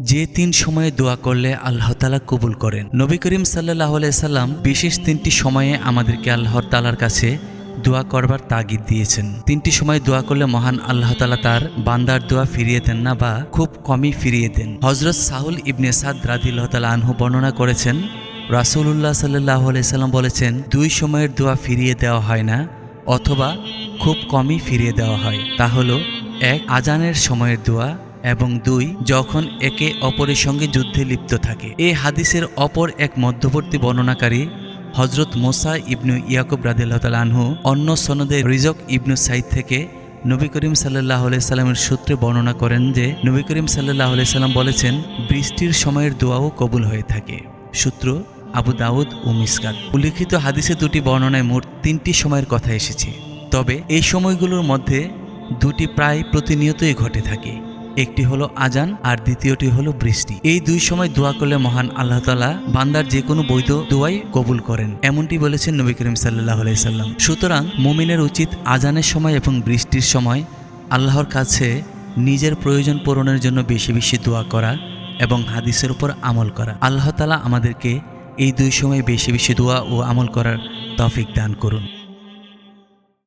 যে তিন সময়ে দোয়া করলে আল্লাহ তালা কবুল করেন। নবী করিম সাল্লাহ সাল্লাম বিশেষ তিনটি সময়ে আমাদেরকে আল্লাহর তালার কাছে দোয়া করবার তাগিদ দিয়েছেন। তিনটি সময় দোয়া করলে মহান আল্লাহ তালা তার বান্দার দোয়া ফিরিয়ে দেন না বা খুব কমই ফিরিয়ে দেন। হজরত সাহুল ইবনে সাদ রাদিল্লাহ তালা আনহু বর্ণনা করেছেন রাসুল্লাহ সাল্লাহ সাল্লাম বলেছেন, দুই সময়ের দোয়া ফিরিয়ে দেওয়া হয় না, অথবা খুব কমই ফিরিয়ে দেওয়া হয়। তা হলো, এক, আজানের সময়ের দোয়া এবং দুই, যখন একে অপরের সঙ্গে যুদ্ধে লিপ্ত থাকে। এই হাদিসের অপর এক মধ্যবর্তী বর্ণনাকারী হজরত মোসা ইবনু ইয়াকুব রাদিল্লাহ আনহু অন্য সনদে রিজক ইবনু সাইদ থেকে নবী করিম সাল্লাহ সাল্লামের সূত্রে বর্ণনা করেন যে, নবী করিম সাল্লাহ সাল্লাম বলেছেন, বৃষ্টির সময়ের দোয়াও কবুল হয়ে থাকে। সূত্র, আবু দাউদ ও মিসকাত। উল্লিখিত হাদিসে দুটি বর্ণনায় মোট তিনটি সময়ের কথা এসেছে। তবে এই সময়গুলোর মধ্যে দুটি প্রায় প্রতিনিয়তই ঘটে থাকে। একটি হলো আজান আর দ্বিতীয়টি হলো বৃষ্টি। এই দুই সময় দোয়া করলে মহান আল্লাহ তালা বান্দার যে কোনো বৈধ দোয়াই কবুল করেন। এমনটি বলেছেন নবী করিম সাল্লাহ সাল্লাম। সুতরাং মুমিনের উচিত আজানের সময় এবং বৃষ্টির সময় আল্লাহর কাছে নিজের প্রয়োজন পূরণের জন্য বেশি বেশি দোয়া করা এবং হাদিসের উপর আমল করা। আল্লাহ তালা আমাদেরকে এই দুই সময় বেশি বেশি দোয়া ও আমল করার তফিক দান করুন।